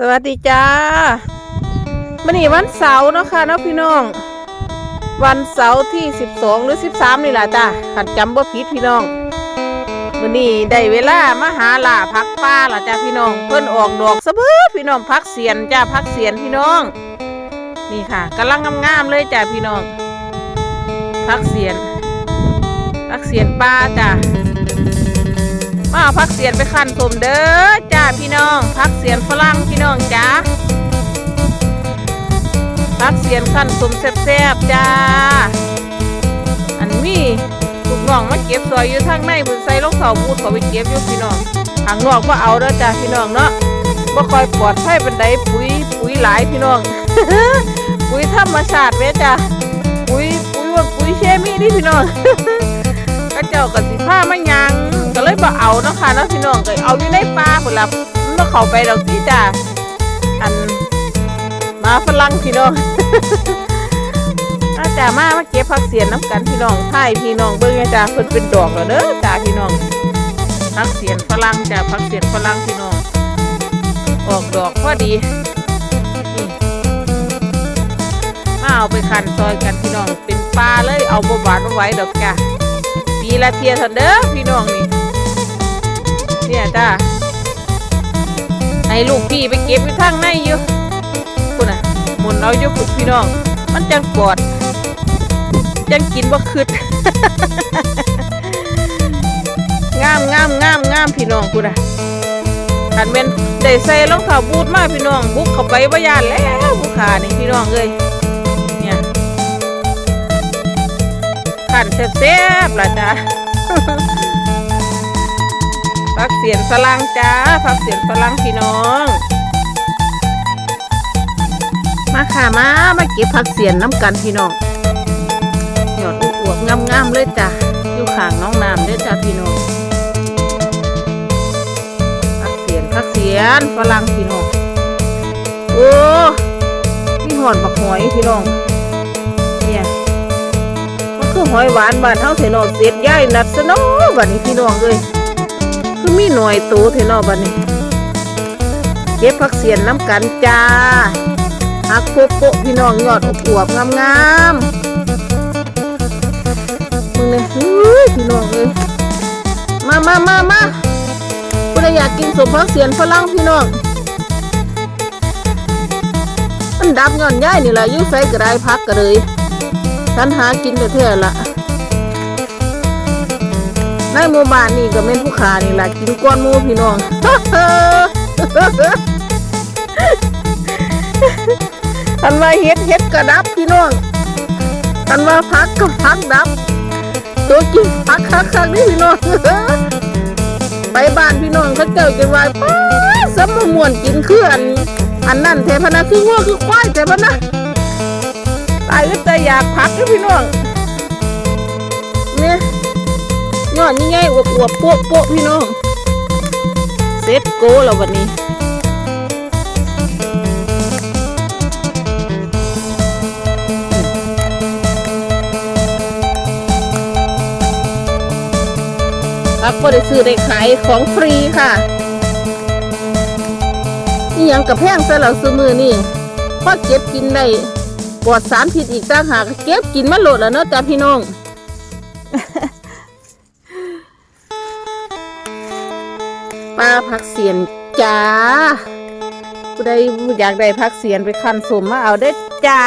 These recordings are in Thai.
สวัสดีจ้ามื่อนี้วันเสาร์เนาะค่ะเนาะพี่น้อง วันเสาร์ที่ 12 หรือ 13 นี่แหละจ้าขันจำบ่ผิดพี่น้องมื่อนี้ได้เวลามาหาล่าพักป้าล่ะจ้าพี่น้อง เพิ่นออกดอกสะเบิดพี่น้องพักเสียนจ้าพักเสียนพี่น้อง นี่ค่ะกำลังงามๆเลยจ้าพี่น้อง พักเสียนพักเสียนป้าจ้า มาพักเสียนไปขั้นสมเด้อจ้าพี่น้องพักเสียนฝรั่งพี่น้องจ้าพักเสียนขั้นสมแซ่บๆจ้า อันนี้ลูกน้องมาเก็บซอยอยู่ทางในบุญใส่ลงเสาบูดเขาไปเก็บอยู่พี่น้องทางนอกก็เอาเด้อจ้าพี่น้องเนาะบ่คอยปลอดภัยเป็นไดปุ๋ยปุ๋ยหลายพี่น้องปุ๋ยธรรมชาติเว้จ้าปุ๋ยปุ๋ยว่าปุ๋ยเคมีนี่พี่น้อง ก็เจ้ากับสิผ้ามายัง ก็เลยบ่เอาเนาะค่ะเนาะพี่น้องก็เอาอยู่ในป่าพุ่นล่ะมันบ่เข้าไปดอกพี่จ้าอันมาฝรั่งพี่น้องอาจ้ามามาเก็บผักเสียนน้ำกันพี่น้องถ่ายพี่น้องเบิ่งไงจ้าเพิ่นเป็นดอกแล้วเด้อจ้าพี่น้องผักเสียนฝรั่งจ้าผักเสียนฝรั่งพี่น้องออกดอกพอดีนี่มาเอาไปขันซอยกันพี่น้องเป็นปลาเลยเอาบ่หวานไว้ดอกจ้า ละเทียเทันเด้อพี่น้องนี่เนี่ยจ้าให้ลูกพี่ไปเก็บอยู่ทางในอยู่คุณน่ะหมุนเอาอยู่คุณพี่น้อง มันจังปอด จังกินบ่คืดงามงามงามงามพี่น้องคุณน่ะคันแม่นได้ใส่รองเท้าบูทมาพี่น้องบุกเข้าไปบ่ยานแล้วผู้ขานี่พี่น้องเอ้ย ขันแซ่บๆล่ะจ้าผักเสียนฝรั่งจ้าผักเสียนฝรั่งพี่น้อง มาค่ะมามาเก็บผักเสียนน้ำกันพี่น้องหยอดอวบงามๆเลยจ้ะอยู่ข้างน้องน้ำเลยจ้าพี่น้องผักเสียนผักเสียนฝรั่งพี่น้องโอ้มีหอนบักหอยพี่น้อง คือหอยหวานบ้านเฮาเถนอเสียดย่ายนัดซะเนาะบัดนี้พี่น้องเอ้ยคือมีหน่อยโตเถนอบัดนี้ เก็บผักเสียนน้ำกันจ้าหักโปะโปะพี่น้องยอดอวบงามๆมึงเลยเฮ้ยพี่น้องเอ้ยมามามามาผู้ใดอยากกินสมผักเสียนฝรั่งพี่น้องมันดับย้อนย่ายนี่แหละยุ่ใส่กระไดพักกระเลย ฉันหากินแต่เท่าละในหมู่บ้านนี่ก็เป็นผู้ขานี่แหละกินก้อนหมูพี่น้องทันว่าเฮ็ดเฮ็ดกระดับพี่น้องทันว่าพักก็พักดับตัวกินพักคักคักนี่พี่น้องไปบ้านพี่น้องเขาเจ้าจะวาป้าสมมวนกินคืออันอันนั่นเทพนะคืองัวคือควายเทพนะ ตายก็แต่อยากพักนะพี่น้องเนี่ยยอดนี่ไงอวบอวบๆโป๊ะโป๊ะพี่น้องเซ็ตโกแล้ววันนี้พักก็ได้ซื้อได้ขายของฟรีค่ะ นี่ยังกับแพงซะแล้วซื้อมือนี่พอเก็บกินได้ ปลอดสารพิษอีกต่างหากเก็บกินมาโหลดแล้วเนาะจ้าพี่น้องปลาผักเสียนจ้าผู้ใดอยากได้ผักเสียนไปคั้นสมมาเอาได้อจ้า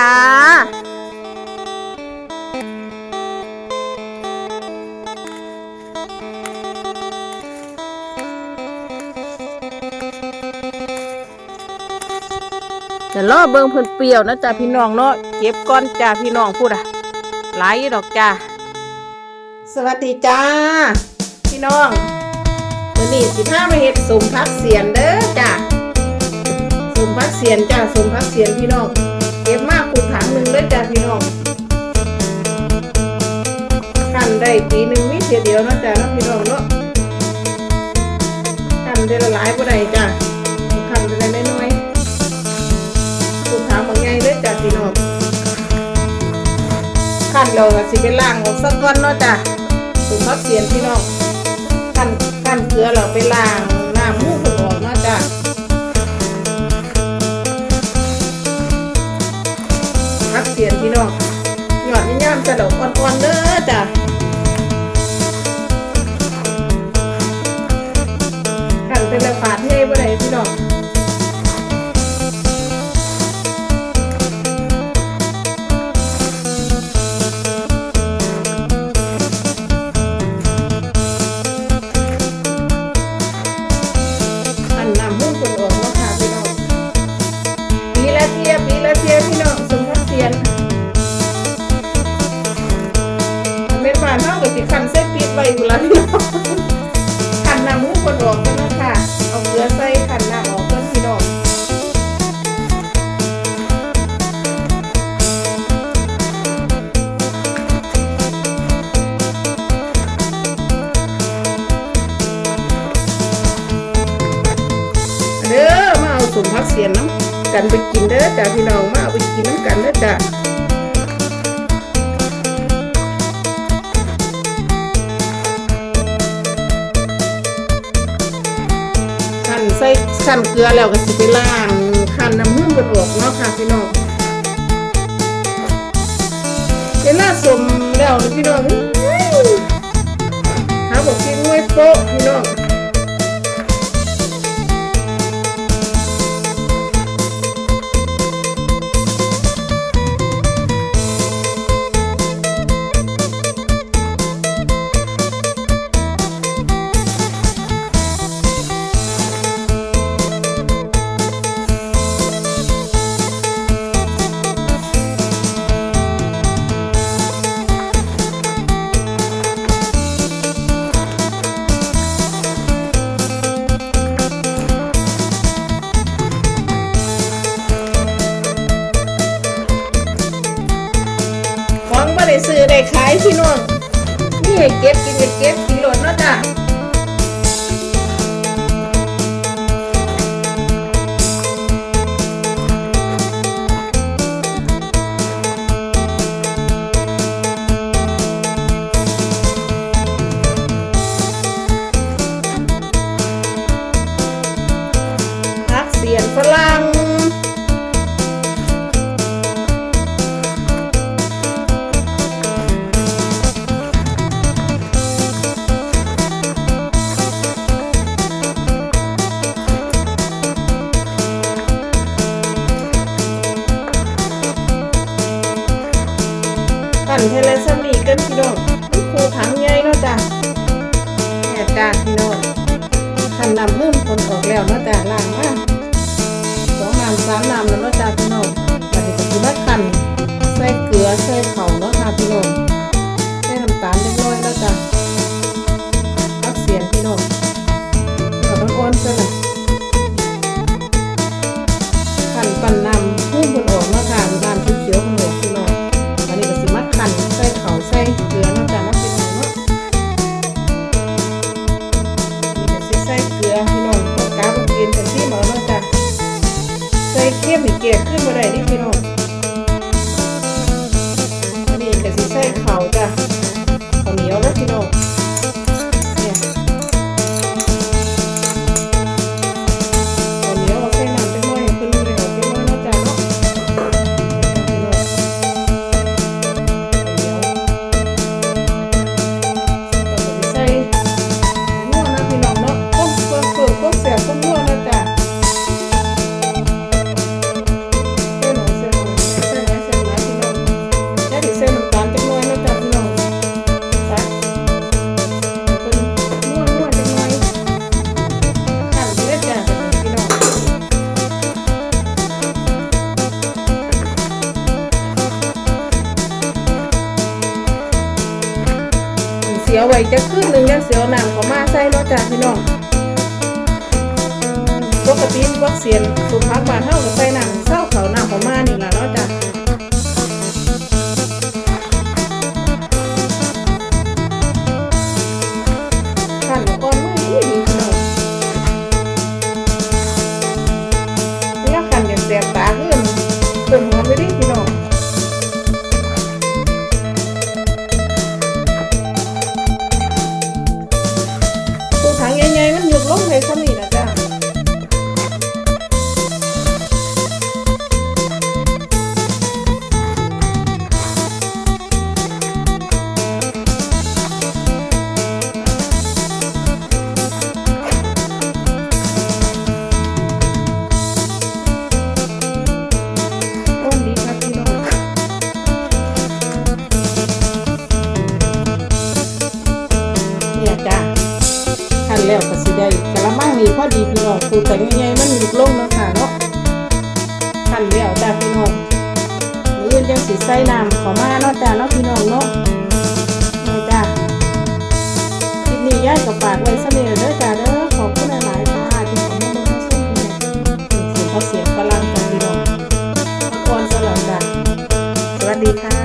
จะล่อเบิงเพิ่นเปรี้ยวนะจ้าพี่น้องเนาะ เก็บก้อนจ้าพี่น้องพูดอะหลายดอกจ้า สวัสดีจ้า พี่น้องวันนี้สิพามาเฮ็ดสมพักเสียนเด้อจ้าสมพักเสียนจ้าสมพักเสียนพี่น้องเก็บมากคูถังหนึ่งเลยจ้าพี่น้องขันได้ปีหนึ่งมีเสียเดียวเนาะจ้าเนาะพี่น้องเนาะขันได้ละหลายบ่ได้จ้า เราสิไปล่างออกสักก้อนเนาะจ้ะสูตรพัเสียนพี่น้องกันกันเกลือเราไปล่างน้ำมูกออกเนาะจ้ะพักเสียนพี่น้องหยอดย่ยามจะดอกอ่อนๆเด้อจ้ะกันเป็นละฝาดให้บ่ไรพี่น้อง จ้ะขั้นใส่ขั้นเกลือแล้วก็สิไปล้างขั้นน้ำหื้มบดออกเนาะค่ะพี่น้องเวลาสมแล้วพี่น้องอื้อหาบอกกินงวยโป๊ะพี่น้อง ให้เก็บกินก็เก็บกินโหลดเนาะจ้ะ ปั่นเทเลสมีกันพี่น้องมันคูถังใหญ่เนาะจ้ะแม่จ้าพี่น้องขันนำมื่มคนออกแล้วเนาะจ้ะล่างมาสองน้ำสามน้ำแล้วเนาะจ้ะพี่น้องบัดนี้ก็คือมาขันใส่เกลือใส่เผาเนาะค่ะพี่น้องใส่น้ำตาลเล็กน้อยเนาะจ้ะ กินกันที่หมอเนาะจ้ะใส่เค็มให้เกลียขึ้นมาได้นี่พี่น้องนี่ก็สิใส่ข้าวจ้ะ เสียจะขึ้นหนึ่งยังเสียวหนังขอมาใส่เนาะจ้ะพี่น้องปกติวัคซีนสุภาพบาดเท่ากับใส่หนังเศร้า ลูกกัใหญ่มันหลุดลงนะคะเนาะขั้นแล้วจ้าพี่น้องมืออื่นยังสีใส่น้ำขอมาเนาะจ้าเนาะพี่น้องเนาะนี่จ้าคลิปนี้ย่ายกับปากไว้เะเลยเด้อจ้าเด้อขอบคุณหลายๆจ้าที่ผมมาดูมาชดเนี่ยเสียงเขาเสียงฝรั่งจ้าพี่น้องทุกคนสลับจ้าสวัสดีค่ะ